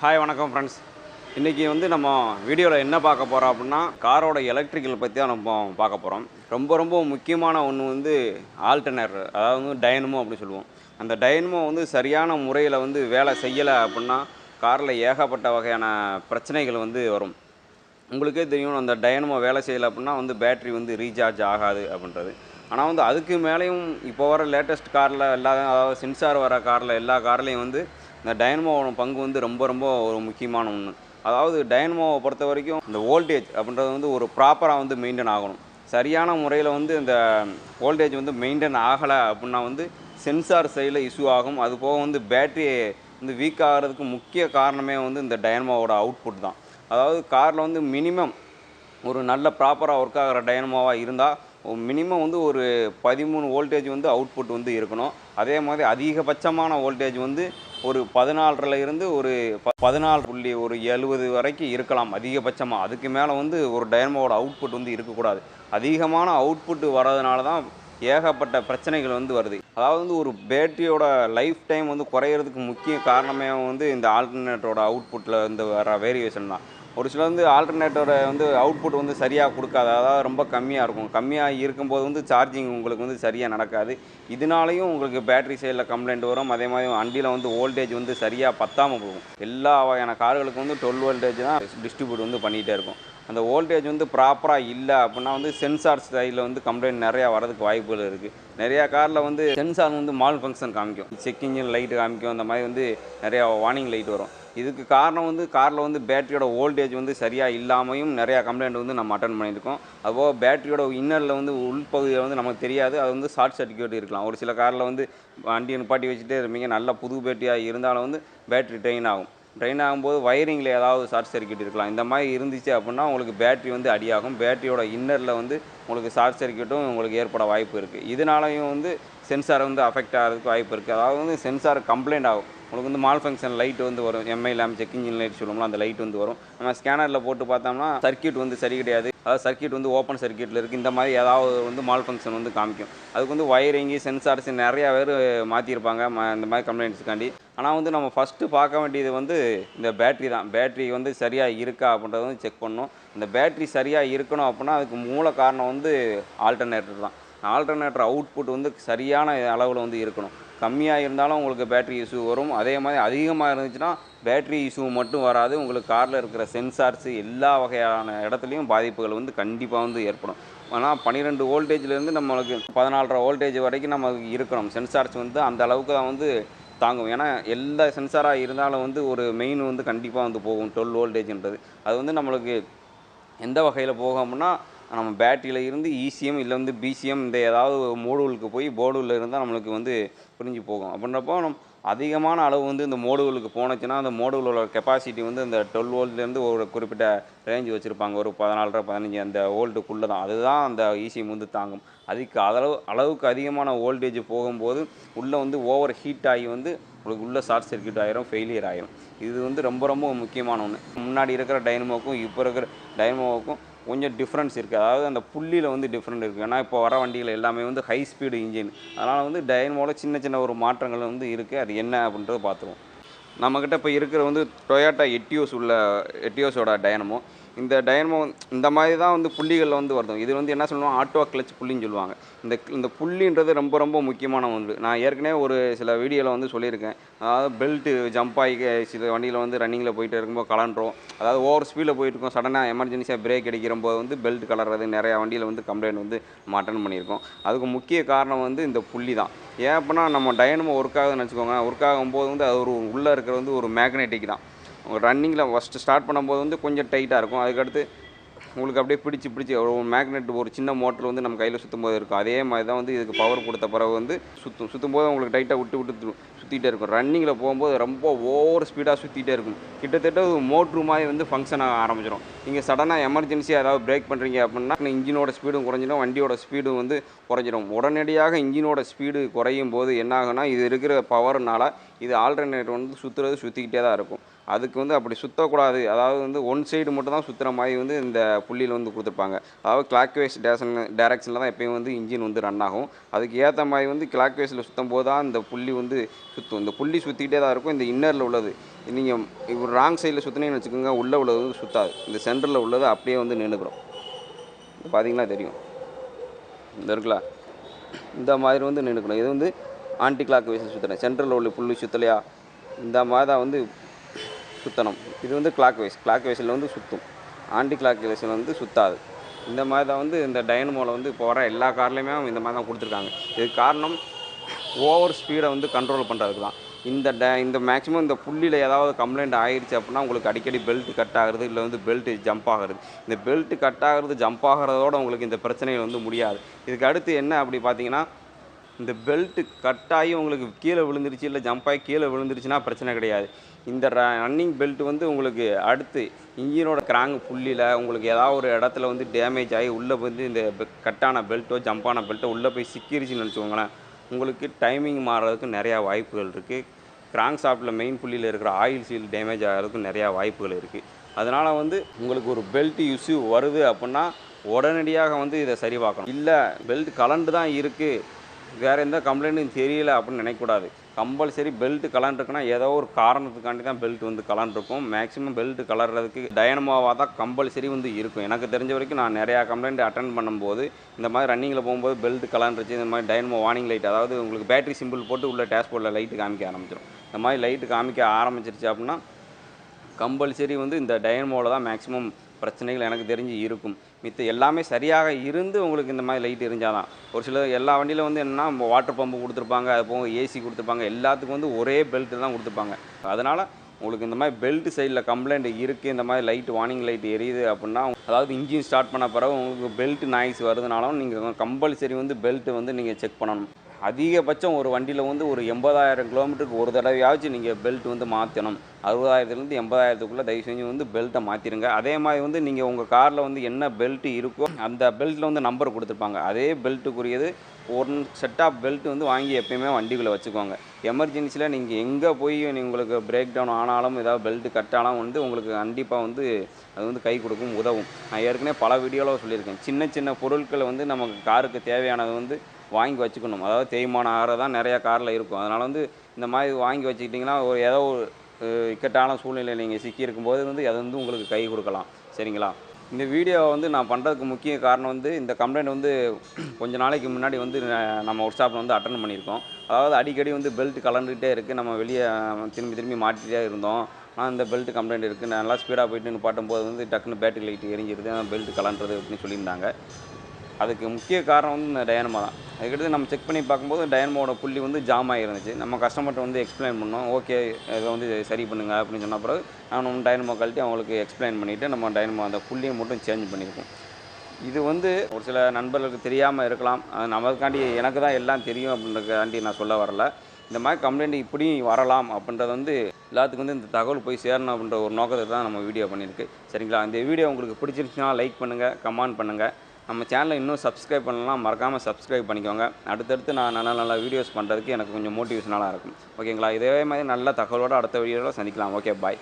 Hi வணக்கம் friends இன்றைக்கி வந்து நம்ம வீடியோவில் என்ன பார்க்க போகிறோம் அப்படின்னா காரோட எலக்ட்ரிக்கல் பற்றி தான் நம்ம பார்க்க போகிறோம் ரொம்ப ரொம்ப முக்கியமான ஒன்று வந்து ஆல்டர்னேர் அதாவது வந்து டைனமோ அப்படின்னு சொல்லுவோம். அந்த டைனமோ வந்து சரியான முறையில் வந்து வேலை செய்யலை அப்படின்னா காரில் ஏகப்பட்ட வகையான பிரச்சனைகள் வந்து வரும். உங்களுக்கே தெரியும் அந்த டைனமோ வேலை செய்யலை அப்படின்னா வந்து பேட்ரி வந்து ரீசார்ஜ் ஆகாது அப்படின்றது. ஆனால் வந்து அதுக்கு மேலேயும் இப்போ வர லேட்டஸ்ட் காரில் எல்லா அதாவது சென்சார் வர காரில் எல்லா கார்லேயும் வந்து இந்த டைனமோவோட பங்கு வந்து ரொம்ப ரொம்ப ஒரு முக்கியமான ஒன்று அதாவது டைனமோவை பொறுத்த வரைக்கும் இந்த வோல்டேஜ் அப்படின்றது வந்து ஒரு ப்ராப்பராக வந்து மெயின்டைன் ஆகணும். சரியான முறையில் வந்து இந்த வோல்டேஜ் வந்து மெயின்டைன் ஆகலை அப்படின்னா வந்து சென்சார் சைடில் இஷ்யூ ஆகும். அது போக வந்து பேட்ரி வந்து வீக் ஆகிறதுக்கு முக்கிய காரணமே வந்து இந்த டைனமோவோட அவுட்புட் தான். அதாவது காரில் வந்து மினிமம் ஒரு நல்ல ப்ராப்பராக ஒர்க் ஆகிற டைனமோவாக இருந்தால் மினிமம் வந்து ஒரு பதிமூணு வோல்டேஜ் வந்து அவுட்புட் வந்து இருக்கணும். அதே மாதிரி அதிகபட்சமான வோல்டேஜ் வந்து ஒரு பதினாலரில் இருந்து ஒரு ப பதினாலு புள்ளி ஒரு எழுபது வரைக்கும் இருக்கலாம் அதிகபட்சமாக அதுக்கு மேலே வந்து ஒரு டைனமோவோட அவுட்புட் வந்து இருக்கக்கூடாது. அதிகமான அவுட்புட் வர்றதுனால தான் ஏகப்பட்ட பிரச்சனைகள் வந்து வருது. அதாவது வந்து ஒரு பேட்டரியோட லைஃப் டைம் வந்து குறையிறதுக்கு முக்கிய காரணமே வந்து இந்த ஆல்டர்னேட்டரோட அவுட்புட்டில் வந்து வர வேரியேஷன் தான். ஒரு சில வந்து ஆல்டர்னேட்டரை வந்து அவுட்புட் வந்து சரியாக கொடுக்காது. அதாவது ரொம்ப கம்மியாக இருக்கும். கம்மியாக இருக்கும்போது வந்து சார்ஜிங் உங்களுக்கு வந்து சரியாக நடக்காது. இதனாலையும் உங்களுக்கு பேட்டரி சைடில் கம்ப்ளைண்ட் வரும். அதே மாதிரி வண்டியில் வந்து வோல்டேஜ் வந்து சரியாக பத்தாமல் போகும். எல்லா வகையான கார்களுக்கும் வந்து டுவெல் வோல்டேஜ் தான் டிஸ்ட்ரிபியூட் வந்து பண்ணிகிட்டே இருக்கும். அந்த வோல்டேஜ் வந்து ப்ராப்பராக இல்லை அப்படின்னா வந்து சென்சார் சைடில் வந்து கம்ப்ளைண்ட் நிறையா வரதுக்கு வாய்ப்புகள் இருக்குது நிறையா காரில் வந்து சென்சார் வந்து மால் ஃபங்க்ஷன் காமிக்கும். செக் இன்ஜின் லைட்டு காமிக்கும். அந்த மாதிரி வந்து நிறையா வார்னிங் லைட் வரும். இதுக்கு காரணம் வந்து காரில் வந்து பேட்டரியோட ஓல்டேஜ் வந்து சரியாக இல்லாமையும் நிறையா கம்ப்ளைண்ட் வந்து நம்ம அட்டன் பண்ணியிருக்கோம். அதுபோக பேட்டரியோட இன்னரில் வந்து உள்பகுதியில் வந்து நமக்கு தெரியாது. அது வந்து ஷார்ட் சர்க்யூட் இருக்கலாம். ஒரு சில காரில் வந்து வண்டியை நிப்பாட்டி வச்சுட்டே இருப்பீங்க. நல்ல புது பேட்டரியாக இருந்தாலும் வந்து பேட்டரி ட்ரெயின் ஆகும். ட்ரெயின் ஆகும்போது வயரிங்கில் ஏதாவது ஷார்ட் சர்க்கியூட் இருக்கலாம். இந்த மாதிரி இருந்துச்சு அப்படின்னா உங்களுக்கு பேட்டரி வந்து அடியாகும். பேட்டரியோட இன்னரில் வந்து உங்களுக்கு ஷார்ட் சர்க்கியூட்டும் உங்களுக்கு ஏற்பட வாய்ப்பு இருக்குது இதனாலையும் வந்து சென்சார் வந்து அஃபெக்ட் ஆகிறதுக்கு வாய்ப்பு இருக்குது அதாவது வந்து சென்சார் கம்ப்ளைண்ட் ஆகும். உங்களுக்கு வந்து மால் ஃபங்க்ஷன் லைட் வந்து வரும். MI lamp check engine light சொல்லுவோம்ல அந்த லைட் வந்து வரும். நம்ம ஸ்கேனரில் போட்டு பார்த்தோம்னா சர்க்யூட் வந்து சரி கிடையாது. அதாவது சர்க்யூட் வந்து ஓப்பன் சர்க்யூட்டில் இருக்குது இந்த மாதிரி ஏதாவது வந்து மால் ஃபங்க்ஷன் வந்து காமிக்கும். அதுக்கு வந்து வயரிங்கு சென்சார்ஸ் நிறையா பேர் மாற்றிருப்பாங்க ம இந்த மாதிரி கம்ப்ளைண்ட்ஸுக்காண்டி ஆனால் வந்து நம்ம ஃபஸ்ட்டு பார்க்க வேண்டியது வந்து இந்த பேட்ரி தான். பேட்ரி வந்து சரியாக இருக்கா அப்படின்றத வந்து செக் பண்ணணும். இந்த பேட்ரி சரியாக இருக்கணும் அப்படின்னா அதுக்கு மூல காரணம் வந்து ஆல்டர்னேட்டர் தான். ஆல்டர்னேட்டர் அவுட்புட் வந்து சரியான அளவில் வந்து இருக்கணும். கம்மியாக இருந்தாலும் உங்களுக்கு பேட்ரி இஷ்யூ வரும். அதே மாதிரி அதிகமாக இருந்துச்சுன்னா பேட்ரி இஷ்யூ மட்டும் வராது. உங்களுக்கு காரில் இருக்கிற சென்சார்ஸு எல்லா வகையான இடத்துலையும் பாதிப்புகள் வந்து கண்டிப்பாக வந்து ஏற்படும். ஆனால் பன்னிரெண்டு வோல்டேஜ்லேருந்து நம்மளுக்கு பதினாலரை வோல்டேஜ் வரைக்கும் நம்ம இருக்கணும். சென்சார்ஸ் வந்து அந்த அளவுக்கு தான் வந்து தாங்கும். ஏன்னா எல்லா சென்சாராக இருந்தாலும் வந்து ஒரு மெயின் வந்து கண்டிப்பாக வந்து போகும். டுவெல் வோல்டேஜ்ன்றது அது வந்து நம்மளுக்கு எந்த வகையில் போகும்னா நம்ம பேட்டரியில் இருந்து இசிஎம் இல்லை வந்து பிசிஎம் இந்த ஏதாவது மோடுகளுக்கு போய் போர்டுவில் இருந்தால் நம்மளுக்கு வந்து பிரிஞ்சு போகும். அப்படின்றப்போ நம் அதிகமான அளவு வந்து இந்த மோடுகளுக்கு போனச்சுன்னா அந்த மோடுகளோட கெப்பாசிட்டி வந்து இந்த டுவெல் வோல்ட்லேருந்து ஒரு குறிப்பிட்ட ரேஞ்ச் வச்சுருப்பாங்க. ஒரு பதினாலரை பதினஞ்சு அந்த வோல்ட்டுக்குள்ளே தான். அதுதான் அந்த இசிஎம் வந்து தாங்கும். அதுக்கு அளவு அளவுக்கு அதிகமான வோல்டேஜ் போகும்போது உள்ளே வந்து ஓவர் ஹீட் ஆகி வந்து உங்களுக்கு உள்ள ஷார்ட் சர்க்யூட் ஆகிரும் ஃபெயிலியர் ஆகிரும் இது வந்து ரொம்ப ரொம்ப முக்கியமான ஒன்று முன்னாடி இருக்கிற டைனமோக்கும் இப்போ இருக்கிற டைனமோவுக்கும் கொஞ்சம் டிஃப்ரென்ஸ் இருக்குது அதாவது அந்த புள்ளியில் வந்து டிஃப்ரெண்ட் இருக்குது ஏன்னா இப்போ வர வண்டிகள் எல்லாமே வந்து ஹை ஸ்பீடு இன்ஜின் அதனால் வந்து டைனமோட சின்ன சின்ன ஒரு மாற்றங்கள் வந்து இருக்குது அது என்ன அப்படின்றத பார்த்துருவோம். நம்மக்கிட்ட இப்போ இருக்கிற வந்து டொயோட்டா எட்டியோஸ் உள்ள எட்டியோஸோட டைனமோ இந்த டைனமோ இந்த மாதிரி தான் வந்து புள்ளிகளில் வந்து வருது. இது வந்து என்ன சொல்லுவாங்க? ஆட்டோ கிளச் புள்ளின்னு சொல்லுவாங்க. இந்த இந்த புள்ளின்றது ரொம்ப ரொம்ப முக்கியமான ஒன்று. நான் ஏற்கனவே ஒரு சில வீடியோவில் வந்து சொல்லியிருக்கேன். அதாவது பெல்ட்டு ஜம்ப் ஆகி சில வண்டியில் வந்து ரன்னிங்கில் போயிட்டு இருக்கும்போது கலண்டுறோம் அதாவது ஓவர் ஸ்பீடில் போயிட்டு இருக்கோம். சடனாக எமர்ஜென்சியாக பிரேக் அடிக்கிறம்போது வந்து பெல்ட் கலர்றது நிறையா வண்டியில் வந்து கம்ப்ளைண்ட் வந்து நம்ம அட்டன் பண்ணியிருக்கோம். அதுக்கு முக்கிய காரணம் வந்து இந்த புள்ளி தான். ஏன் அப்படின்னா நம்ம டைனமோ ஒர்க் ஆகுதுன்னு வச்சுக்கோங்க. ஒர்க் ஆகும்போது வந்து அது ஒரு உள்ளே இருக்கிற வந்து ஒரு மேக்னெட்டிக் தான். ரன்னிங்கில் ஃபஸ்ட்டு ஸ்டார்ட் பண்ணும்போது வந்து கொஞ்சம் டைட்டாக இருக்கும். அதுக்கடுத்து உங்களுக்கு அப்படியே பிடிச்சி பிடிச்சி ஒரு மேக்னெட் ஒரு சின்ன மோட்டர் வந்து நம்ம கையில் சுற்றும் போது இருக்கும். அதே மாதிரி தான் வந்து இதுக்கு பவர் கொடுத்த பிறகு வந்து சுற்றும் சுற்றும் போது உங்களுக்கு டைட்டாக விட்டு விட்டு சுற்றிட்டே இருக்கும். ரன்னிங்கில் போகும்போது ரொம்ப ஓவர் ஸ்பீடாக சுற்றிட்டே இருக்கும். கிட்டத்தட்ட ஒரு மோட்ரு மாதிரி வந்து ஃபங்க்ஷன் ஆக ஆரம்பிச்சிடும் நீங்கள் சடனாக எமர்ஜென்சியாக ஏதாவது பிரேக் பண்ணுறீங்க அப்படின்னா இன்ஜினோட ஸ்பீடும் குறைஞ்சிடும் வண்டியோட ஸ்பீடும் வந்து குறைஞ்சிடும் உடனடியாக இன்ஜினோட ஸ்பீடு குறையும் போது என்ன இது இருக்கிற பவர்னால் இது ஆல்டர்னேட்டர் வந்து சுற்றுறது சுற்றிக்கிட்டே தான் இருக்கும். அதுக்கு வந்து அப்படி சுற்றக்கூடாது அதாவது வந்து ஒன் சைடு மட்டும் தான் சுற்றுற மாதிரி வந்து இந்த புள்ளியில் வந்து கொடுத்துருப்பாங்க. அதாவது கிளாக் வைஸ் டேரக்ஷன் டேரக்ஷனில் தான் எப்பயும் வந்து இன்ஜின் வந்து ரன் ஆகும். அதுக்கு ஏற்ற மாதிரி வந்து கிளாக் வைஸில் சுற்றும் போது தான் இந்த புள்ளி வந்து சுற்றும் இந்த புள்ளி சுற்றிக்கிட்டே தான் இருக்கும். இந்த இன்னரில் உள்ளது. நீங்கள் இப்போ ராங் சைடில் சுற்றினீங்கன்னு வச்சுக்கோங்க உள்ளே உள்ளது வந்து சுற்றாது இந்த சென்டரில் உள்ளது அப்படியே வந்து நின்றுக்கிறோம் பார்த்தீங்களா தெரியும். இந்த இருக்குல்ல? இந்த மாதிரி வந்து நின்றுக்கணும் இது வந்து ஆன்டி கிளாக் வைஸில் சுற்றுறேன் சென்ட்ரலில் உள்ள புள்ளி சுற்றலையா இந்த மாதிரி தான் வந்து சுற்றணும் இது வந்து கிளாக் வைஸ் கிளாக் வைஸில் வந்து சுற்றும் ஆண்டி கிளாக் வைஸில் வந்து சுத்தாது. இந்த மாதிரி தான் வந்து இந்த டைனமோவில் வந்து இப்போ வர எல்லா கார்லேயுமே இந்த மாதிரி தான் கொடுத்துருக்காங்க. இதுக்கு காரணம் ஓவர் ஸ்பீடை வந்து கண்ட்ரோல் பண்ணுறதுக்கு தான். இந்த ட இந்த மேக்ஸிமம் இந்த புள்ளியில் ஏதாவது கம்ப்ளைண்ட் ஆயிடுச்சு அப்படின்னா உங்களுக்கு அடிக்கடி பெல்ட் கட் ஆகுறது இல்லை வந்து பெல்ட் ஜம்ப் ஆகுறது. இந்த பெல்ட் கட் ஆகுறது ஜம்ப் ஆகிறதோட உங்களுக்கு இந்த பிரச்சனைகள் வந்து முடியாது. இதுக்கு அடுத்து என்ன அப்படி பார்த்தீங்கன்னா இந்த பெல்ட்டு கட் ஆகி உங்களுக்கு கீழே விழுந்துருச்சு இல்லை ஜம்ப் ஆகி கீழே விழுந்துருச்சுன்னா பிரச்சனை கிடையாது. இந்த ரன்னிங் பெல்ட் வந்து உங்களுக்கு அடுத்து இன்ஜினோட கிராங்கு புள்ளியில் உங்களுக்கு ஏதாவது ஒரு இடத்துல வந்து டேமேஜ் ஆகி உள்ளே வந்து இந்த கட்டான பெல்ட்டோ ஜம்பான பெல்ட்டோ உள்ளே போய் சிக்கிருச்சுன்னு நினச்சிக்கோங்களேன். உங்களுக்கு டைமிங் மாறுறதுக்கு நிறையா வாய்ப்புகள் இருக்குது கிராங்க் ஷாப்பில் மெயின் புள்ளியில் இருக்கிற ஆயில் சீல் டேமேஜ் ஆகிறதுக்கும் நிறையா வாய்ப்புகள் இருக்குது அதனால் வந்து உங்களுக்கு ஒரு பெல்ட் இஷ்யூ வருது அப்படின்னா உடனடியாக வந்து இதை சரி பார்க்கணும். இல்லை பெல்ட் கலண்டு தான் இருக்குது வேறு எந்த கம்ப்ளைண்ட்டும் தெரியல அப்படின்னு நினைக்கக்கூடாது. கம்பல்சரி பெல்ட் கலன் இருக்குன்னா ஏதோ ஒரு காரணத்துக்காண்டி தான் பெல்ட் வந்து கலன் இருக்கும் மேக்ஸிமம் பெல்ட் கலர்றதுக்கு டயனமோவாக தான் கம்பல்சரி வந்து இருக்கும். எனக்கு தெரிஞ்ச வரைக்கும் நான் நிறையா கம்ப்ளைண்ட் அட்டன் பண்ணும்போது இந்த மாதிரி ரன்னிங்கில் போகும்போது பெல்ட் கலன்றுச்சு இந்த மாதிரி டயனமோ வார்னிங் லைட் அதாவது உங்களுக்கு பேட்டரி சிம்பிள் போட்டு உள்ள டேஷ்போர்டில் லைட்டு காமிக்க ஆரம்பிச்சிடும் இந்த மாதிரி லைட்டு காமிக்க ஆரம்பிச்சிருச்சு அப்படின்னா கம்பல்சரி வந்து இந்த டயனமோவில் தான் மேக்ஸிமம் பிரச்சனைகள் எனக்கு தெரிஞ்சு இருக்கும். மித்த எல்லாமே சரியாக இருந்து உங்களுக்கு இந்த மாதிரி லைட் எரிஞ்சால் தான் ஒரு சில எல்லா வண்டியில் வந்து என்னென்னா வாட்டர் பம்பு கொடுத்துருப்பாங்க அது போக ஏசி கொடுத்துருப்பாங்க. எல்லாத்துக்கும் வந்து ஒரே பெல்ட்டு தான் கொடுத்துருப்பாங்க. அதனால் உங்களுக்கு இந்த மாதிரி பெல்ட் சைடில் கம்ப்ளைண்ட் இருக்குது இந்த மாதிரி லைட் வார்னிங் லைட் எரியுது அப்படின்னா அதாவது இன்ஜின் ஸ்டார்ட் பண்ண பிறகு உங்களுக்கு பெல்ட் நாய்ஸ் வருதுனாலும் நீங்கள் கம்பல்சரி வந்து பெல்ட்டு வந்து நீங்கள் செக் பண்ணணும். அதிகபட்சம் ஒரு வண்டியில் வந்து ஒரு எண்பதாயிரம் கிலோமீட்டருக்கு ஒரு தடவையாச்சும் நீங்கள் பெல்ட் வந்து மாற்றணும் அறுபதாயிரத்துலேருந்து எண்பதாயிரத்துக்குள்ளே தயவு செஞ்சு வந்து பெல்ட்டை மாற்றிடுங்க அதே மாதிரி வந்து நீங்கள் உங்கள் காரில் வந்து என்ன பெல்ட் இருக்கோ அந்த பெல்ட்டில் வந்து நம்பர் கொடுத்துருப்பாங்க. அதே பெல்ட்டுக்குரியது ஒரு செட் ஆஃப் பெல்ட் வந்து வாங்கி எப்பயுமே வண்டிக்குள்ளே வச்சுக்கோங்க. எமர்ஜென்சியில் நீங்கள் எங்கே போய் உங்களுக்கு பிரேக் டவுன் ஆனாலும் ஏதாவது பெல்ட் கட்டாலும் வந்து உங்களுக்கு கண்டிப்பாக வந்து அது வந்து கை கொடுக்கும் உதவும். நான் ஏற்கனவே பல வீடியோவில் சொல்லியிருக்கேன். சின்ன சின்ன பொருட்களை வந்து நமக்கு காருக்கு தேவையானது வந்து வாங்கி வச்சுக்கணும். அதாவது தேய்மானம் ஆகிறதான் நிறையா காரில் இருக்கும். அதனால் வந்து இந்த மாதிரி வாங்கி வச்சுக்கிட்டிங்கன்னா ஒரு ஏதோ ஒரு இக்கட்டான சூழ்நிலை நீங்கள் சிக்கியிருக்கும்போது வந்து அது வந்து உங்களுக்கு கை கொடுக்கலாம். சரிங்களா? இந்த வீடியோவை வந்து நான் பண்ணுறதுக்கு முக்கிய காரணம் வந்து இந்த கம்ப்ளைண்ட் வந்து கொஞ்ச நாளைக்கு முன்னாடி வந்து நம்ம ஒர்க் ஷாப்பில் வந்து அட்டன் பண்ணியிருக்கோம். அதாவது அடிக்கடி வந்து பெல்ட் கலந்துகிட்டே இருக்குது நம்ம வெளியே திரும்பி திரும்பி மாட்டிகிட்டே இருந்தோம். ஆனால் இந்த பெல்ட் கம்ப்ளைண்ட் இருக்குது நல்லா ஸ்பீடாக போயிட்டு நிப்பாட்டும் போது வந்து டக்குன்னு பேட்டரி லைட் எரிஞ்சிருது. பெல்ட் கலண்டுறது அப்படின்னு சொல்லியிருந்தாங்க. அதுக்கு முக்கிய காரணம் வந்து இந்த டயனமோ தான். அதுக்கடுத்து நம்ம செக் பண்ணி பார்க்கும்போது டயனமோட புள்ளி வந்து ஜாம் ஆகிருந்துச்சு நம்ம கஸ்டமர்கிட்ட வந்து எக்ஸ்பிளைன் பண்ணோம். ஓகே இதை வந்து சரி பண்ணுங்க அப்படின்னு சொன்ன பிறகு நான் நம்ம டயனமோ கழட்டி அவங்களுக்கு எக்ஸ்பிளைன் பண்ணிவிட்டு நம்ம டயனமோ அந்த புள்ளியை மட்டும் சேஞ்ச் பண்ணியிருக்கோம். இது வந்து ஒரு சில நண்பர்களுக்கு தெரியாமல் இருக்கலாம். அது நமக்காண்டி எனக்கு தான் எல்லாம் தெரியும் அப்படின்றதுக்காண்டி நான் சொல்ல வரல. இந்த மாதிரி கம்ப்ளைண்ட் இப்படியும் வரலாம் அப்படின்றது வந்து எல்லாத்துக்கும் வந்து இந்த தகவல் போய் சேரணும் அப்படின்ற ஒரு நோக்கத்தை தான் நம்ம வீடியோ பண்ணியிருக்கு. சரிங்களா? இந்த வீடியோ உங்களுக்கு பிடிச்சிருந்துச்சுன்னா லைக் பண்ணுங்கள் கமெண்ட் பண்ணுங்கள் நம்ம சேனலை இன்னும் சப்ஸ்கிரைப் பண்ணலாம் மறக்காமல் சப்ஸ்கிரைப் பண்ணிக்கோங்க. அடுத்தடுத்து நான் நல்ல நல்ல வீடியோஸ் பண்ணுறதுக்கு எனக்கு கொஞ்சம் மோட்டிவேஷனலாக இருக்கும். ஓகேங்களா இதே மாதிரி நல்ல தகவலோடு அடுத்த வீடியோவில் சந்திக்கலாம். Okay bye